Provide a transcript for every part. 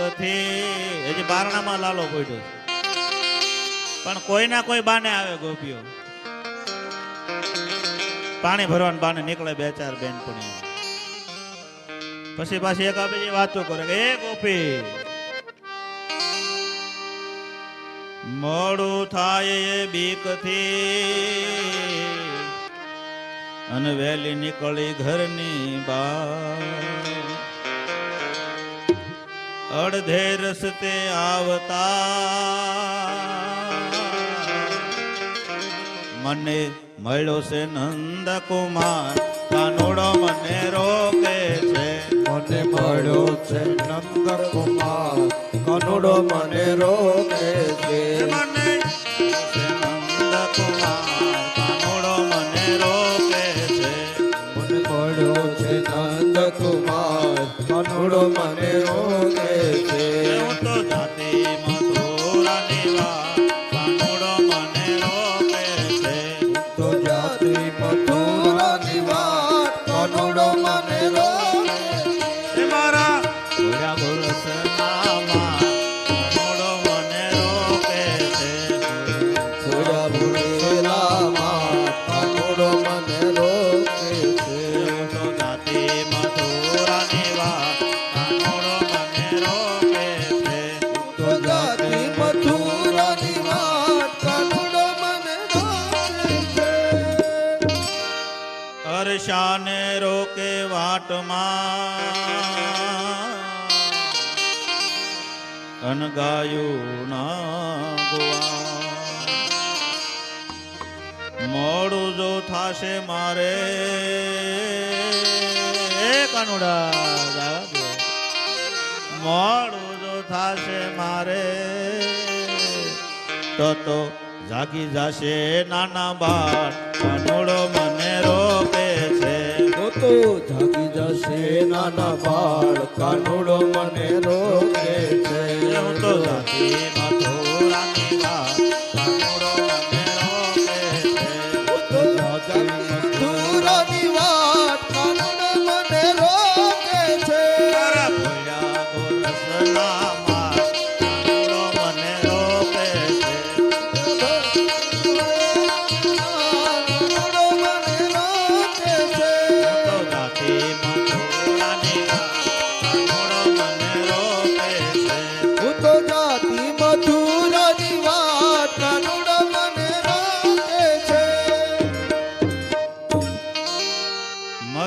બીકથી હજી બારણામાં લાલો પડ્યો પણ કોઈના કોઈ બાને આવે ગોપીઓ. પાણી ભરવાનું બાને નીકળે બે ચાર બેન પછી પાછી એક બીજી વાતો કરે એ ગોપી, મોડું થાય એ બીકથી. અને વહેલી નીકળી ઘરની બહાર. અડધે રસ્તે આવતા. મને મળ્યો છે નંદ કુમાર કાનુડો મને રોકે છે. મને મળ્યો છે નંદ કુમાર કનુડો મને રોકે છે. મને નંદ કુમાર કાનુડો મને રોકે છે. મને મળ્યો છે નંદ કુમાર કનુડો મને રોકે વાટમાં અનગાયું ના ગોવા મોડું જો થાશે મારે કનુડા. મોડું જો થાશે મારે, તો તો જાગી જશે નાના બાળ કનુડો તો જાગી જશે નાના બાળ કાનુડો મને રોકે છે. હું તો જાતિ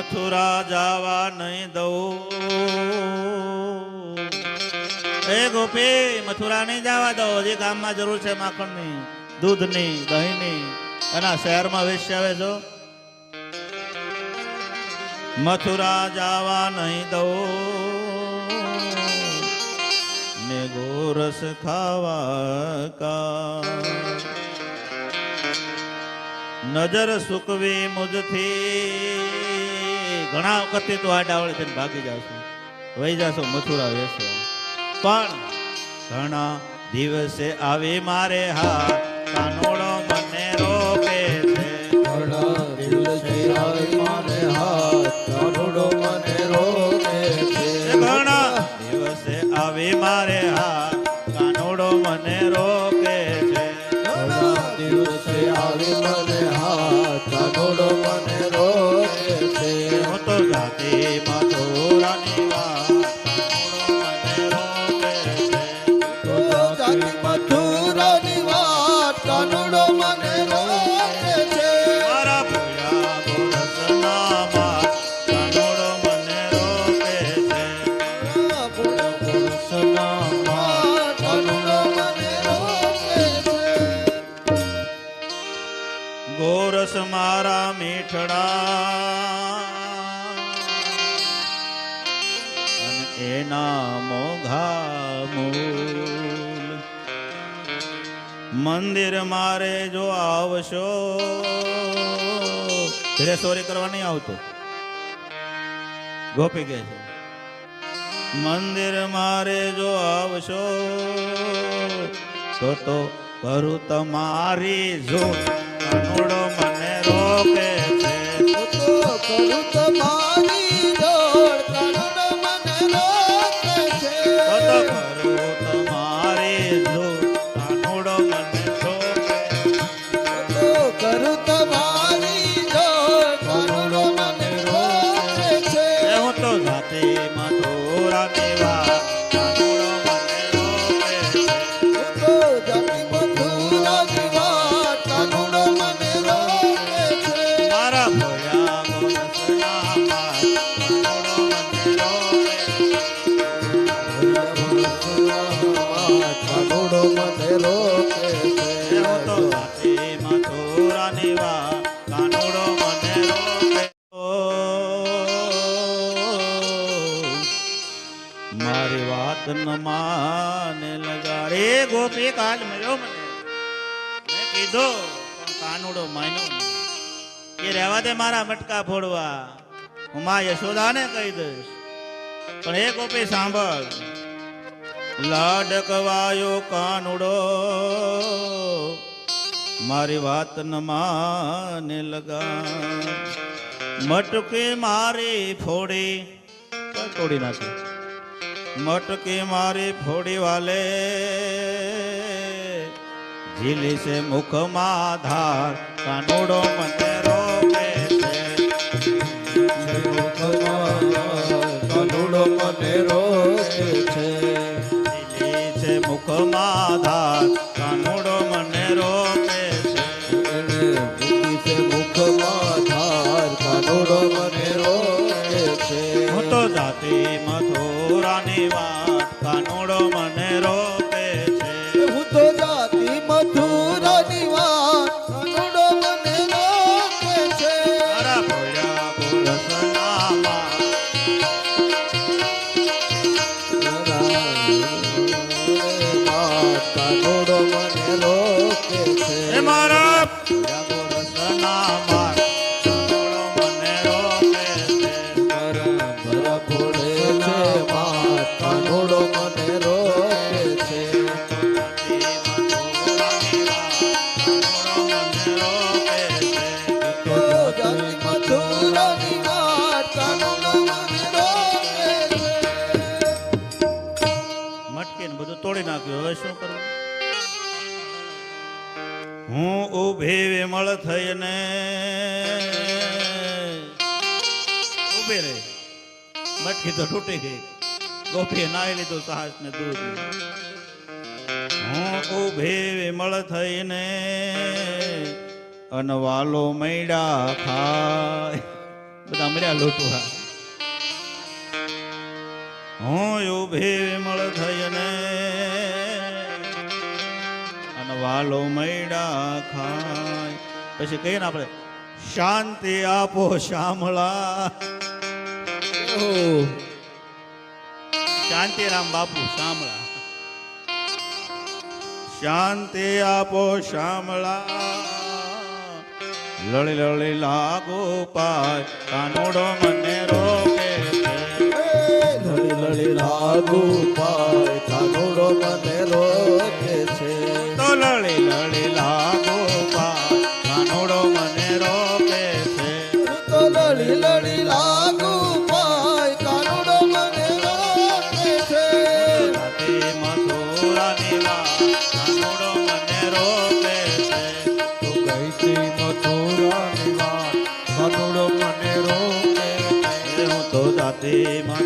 મથુરા જવા નહીં દઉં. એ ગોપી મથુરા નહીં જવા દો હજી ગામમાં જરૂર છે માખણની, દૂધની, દહીંની. આ શહેરમાં વેચી આવે છો મથુરા જવા નહીં દઉં. ને ગોરસ ખાવા કા નજર સુકવી મુજથી. ઘણા વખતે તો આડાવળી થઈને ભાગી જાશો વહી જાશો મથુરા વેસો પણ ઘણા દિવસે આવી મારે હા કાનોડો મને રોકે છે. ઘણા દિવસે આવે મારે હાથ કાનુડો મને રોકે છે. ઘણા દિવસે આવી મારે હા કાનોડો મને રોકે ગોરસ મારા મીઠડા એના મોઘા મૂલ મંદિર મારે જો આવશો. ઘરે સોરી કરવા નહીં આવતું. ગોપી કે છે, મંદિર મારે જો આવશો, તો તો કરું તમારી જો. કાનુડો મને રોકે છે, તો કરું તમારી લગાડે ગોપી કાલ મળ્યો મને. મેં કીધો કાનુડો માન્યો એ રહેવા દે મારા મટકા ફોડવા. હું મા યશોદાને કહી દઈશ. પણ એ ગોપી, સાંભળ. લાડકવાયો કાનુડો. મારી વાત ન માને લગા. મટકે મારી ફોડી. તોડી નાખી. મટકે મારી ફોડી વાલે. ઝીલી છે મુખમાં ધાર કાનુડો કાનુડો ને બધું તોડી નાખ્યું. હવે શું કરવું હું ઊભી વિમળ થઈને ઊભી રહી. મટકી તો તૂટી ગઈ. ગોપીએ નાઈ લીધું સાહસ ને દૂધ હું ઊભી વિમળ થઈને અનવાલો મૈડા ખાય. બધા મળ્યા લોટું હું. ઊભી વિમળ થઈને અને વાલો મૈડા ખાય. પછી કહીએ ને આપણે શાંતિ આપો શામળા. શાંતિરામ બાપુ શામળા. શાંતિ આપો શામળા. લળી લળી લાગો પાય કાનોડો મને લડી લાગુ પાય કાનુડો મને રોકે છે? તો લળી લળી.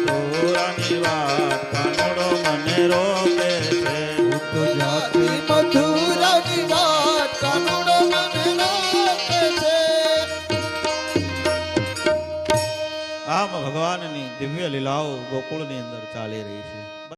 મથુરાની વાત કાનોડો મને રોકે છે. હું તો જાતિ મથુરાની વાત કાનુડો મને રોકે છે. આમ ભગવાનની દિવ્ય લીલાઓ ગોકુળની અંદર ચાલી રહી છે.